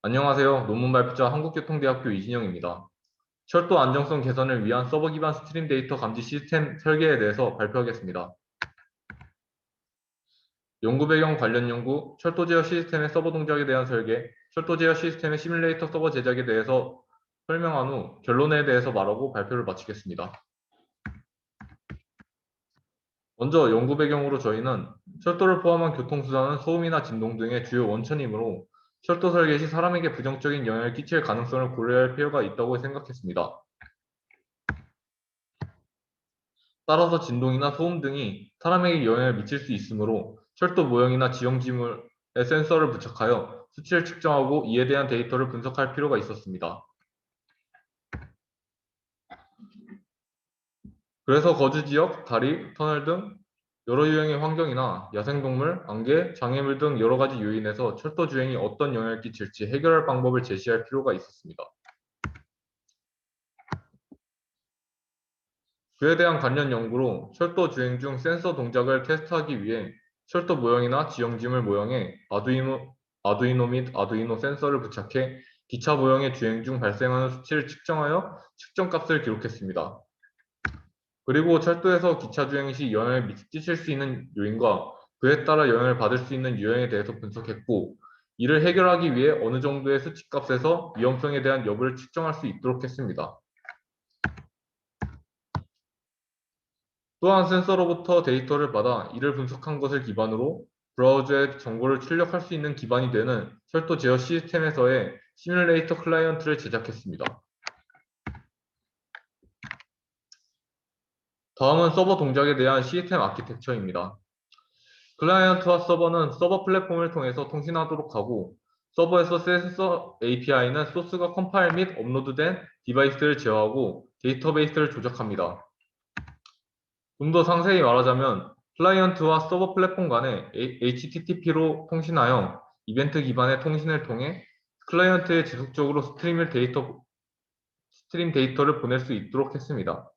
안녕하세요. 논문 발표자 한국교통대학교 이진영입니다. 철도 안정성 개선을 위한 서버 기반 스트림 데이터 감지 시스템 설계에 대해서 발표하겠습니다. 연구 배경 관련 연구, 철도 제어 시스템의 서버 동작에 대한 설계, 철도 제어 시스템의 시뮬레이터 서버 제작에 대해서 설명한 후 결론에 대해서 말하고 발표를 마치겠습니다. 먼저 연구 배경으로 저희는 철도를 포함한 교통수단은 소음이나 진동 등의 주요 원천이므로 철도 설계 시 사람에게 부정적인 영향을 끼칠 가능성을 고려할 필요가 있다고 생각했습니다. 따라서 진동이나 소음 등이 사람에게 영향을 미칠 수 있으므로 철도 모형이나 지형 지물에 센서를 부착하여 수치를 측정하고 이에 대한 데이터를 분석할 필요가 있었습니다. 그래서 거주 지역, 다리, 터널 등 여러 유형의 환경이나 야생동물, 안개, 장애물 등 여러 가지 요인에서 철도 주행이 어떤 영향을 끼칠지 해결할 방법을 제시할 필요가 있었습니다. 그에 대한 관련 연구로 철도 주행 중 센서 동작을 테스트하기 위해 철도 모형이나 지형지물 모형에 아두이노, 아두이노 및 아두이노 센서를 부착해 기차 모형의 주행 중 발생하는 수치를 측정하여 측정값을 기록했습니다. 그리고 철도에서 기차 주행 시 영향을 미칠 수 있는 요인과 그에 따라 영향을 받을 수 있는 유형에 대해서 분석했고 이를 해결하기 위해 어느 정도의 수치값에서 위험성에 대한 여부를 측정할 수 있도록 했습니다. 또한 센서로부터 데이터를 받아 이를 분석한 것을 기반으로 브라우저에 정보를 출력할 수 있는 기반이 되는 철도 제어 시스템에서의 시뮬레이터 클라이언트를 제작했습니다. 다음은 서버 동작에 대한 시스템 아키텍처입니다. 클라이언트와 서버는 서버 플랫폼을 통해서 통신하도록 하고 서버에서 센서 API는 소스가 컴파일 및 업로드된 디바이스를 제어하고 데이터베이스를 조작합니다. 좀 더 상세히 말하자면 클라이언트와 서버 플랫폼 간에 HTTP로 통신하여 이벤트 기반의 통신을 통해 클라이언트에 지속적으로 스트림 데이터 스트림 데이터를 보낼 수 있도록 했습니다.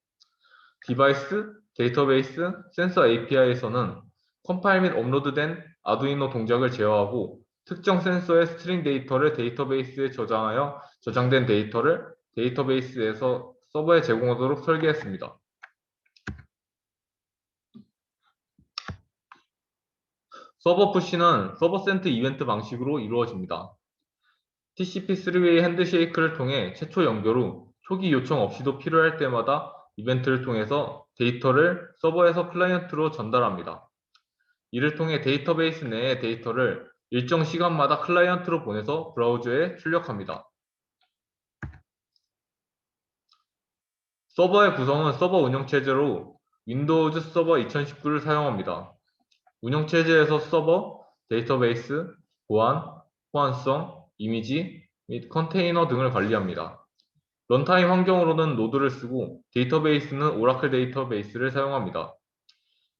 디바이스, 데이터베이스, 센서 API에서는 컴파일 및 업로드된 아두이노 동작을 제어하고 특정 센서의 스트링 데이터를 데이터베이스에 저장하여 저장된 데이터를 데이터베이스에서 서버에 제공하도록 설계했습니다. 서버 푸시는 서버 센트 이벤트 방식으로 이루어집니다. TCP3웨이 핸드쉐이크를 통해 최초 연결 후 초기 요청 없이도 필요할 때마다 이벤트를 통해서 데이터를 서버에서 클라이언트로 전달합니다. 이를 통해 데이터베이스 내의 데이터를 일정 시간마다 클라이언트로 보내서 브라우저에 출력합니다. 서버의 구성은 서버 운영체제로 윈도우즈 서버 2019를 사용합니다. 운영체제에서 서버, 데이터베이스, 보안, 호환성, 이미지 및 컨테이너 등을 관리합니다. 런타임 환경으로는 노드를 쓰고 데이터베이스는 오라클 데이터베이스를 사용합니다.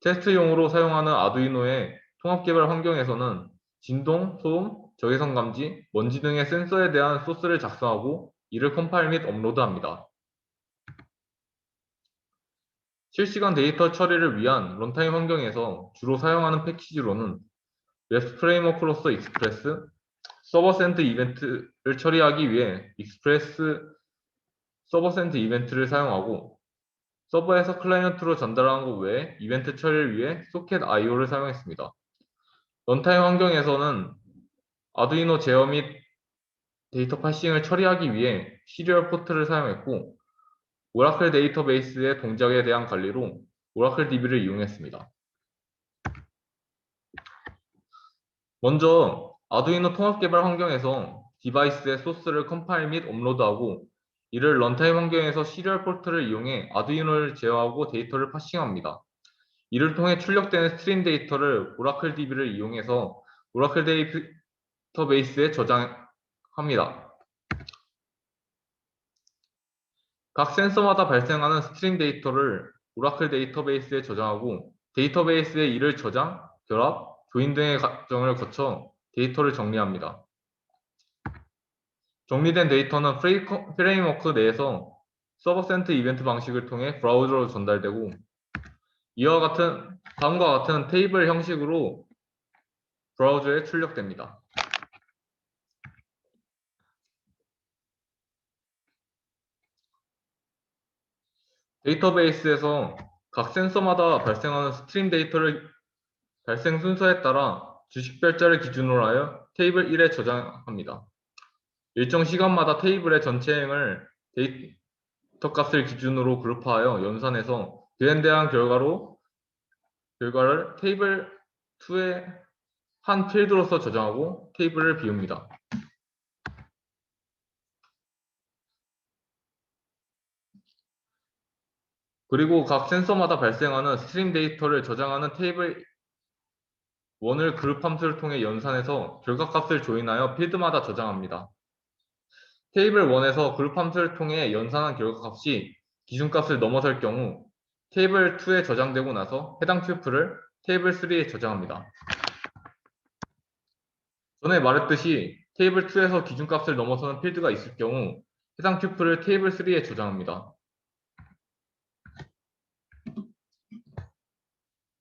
테스트용으로 사용하는 아두이노의 통합개발 환경에서는 진동, 소음, 적외선 감지, 먼지 등의 센서에 대한 소스를 작성하고 이를 컴파일 및 업로드합니다. 실시간 데이터 처리를 위한 런타임 환경에서 주로 사용하는 패키지로는 웹 프레임워크로서 익스프레스, 서버 센트 이벤트를 처리하기 위해 익스프레스 서버 센트 이벤트를 사용하고 서버에서 클라이언트로 전달하는 것 외에 이벤트 처리를 위해 소켓 IO를 사용했습니다. 런타임 환경에서는 아두이노 제어 및 데이터 파싱을 처리하기 위해 시리얼 포트를 사용했고 오라클 데이터베이스의 동작에 대한 관리로 오라클 DB를 이용했습니다. 먼저 아두이노 통합 개발 환경에서 디바이스의 소스를 컴파일 및 업로드하고 이를 런타임 환경에서 시리얼 포트를 이용해 아두이노를 제어하고 데이터를 파싱합니다. 이를 통해 출력되는 스트림 데이터를 오라클 DB를 이용해서 오라클 데이터베이스에 저장합니다. 각 센서마다 발생하는 스트림 데이터를 오라클 데이터베이스에 저장하고 데이터베이스에 이를 저장, 결합, 조인 등의 과정을 거쳐 데이터를 정리합니다. 정리된 데이터는 프레임워크 내에서 서버센트 이벤트 방식을 통해 브라우저로 전달되고 이와 같은 다음과 같은 테이블 형식으로 브라우저에 출력됩니다. 데이터베이스에서 각 센서마다 발생하는 스트림 데이터를 발생 순서에 따라 주식 별자를 기준으로 하여 테이블 1에 저장합니다. 일정 시간마다 테이블의 전체 행을 데이터 값을 기준으로 그룹화하여 연산해서 그에 대한 결과로 결과를 테이블 2의 한 필드로서 저장하고 테이블을 비웁니다. 그리고 각 센서마다 발생하는 스트림 데이터를 저장하는 테이블 1을 그룹 함수를 통해 연산해서 결과값을 조인하여 필드마다 저장합니다. 테이블 1에서 그룹 함수를 통해 연산한 결과값이 기준값을 넘어설 경우 테이블 2에 저장되고 나서 해당 튜플을 테이블 3에 저장합니다. 전에 말했듯이 테이블 2에서 기준값을 넘어서는 필드가 있을 경우 해당 튜플을 테이블 3에 저장합니다.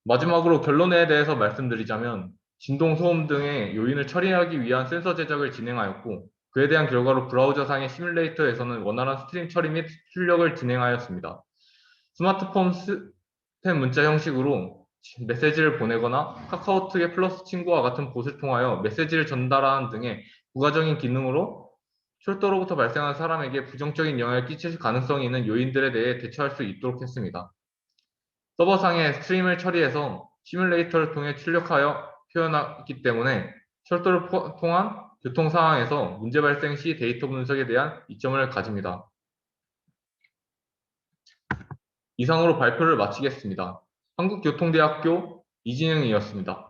마지막으로 결론에 대해서 말씀드리자면 진동, 소음 등의 요인을 처리하기 위한 센서 제작을 진행하였고 그에 대한 결과로 브라우저상의 시뮬레이터에서는 원활한 스트림 처리 및 출력을 진행하였습니다. 스마트폰 스팸 문자 형식으로 메시지를 보내거나 카카오톡의 플러스 친구와 같은 봇을 통하여 메시지를 전달하는 등의 부가적인 기능으로 철도로부터 발생한 사람에게 부정적인 영향을 끼칠 가능성이 있는 요인들에 대해 대처할 수 있도록 했습니다. 서버상의 스트림을 처리해서 시뮬레이터를 통해 출력하여 표현하기 때문에 철도를 포- 통한 교통 상황에서 문제 발생 시 데이터 분석에 대한 이점을 가집니다. 이상으로 발표를 마치겠습니다. 한국교통대학교 이진영이었습니다.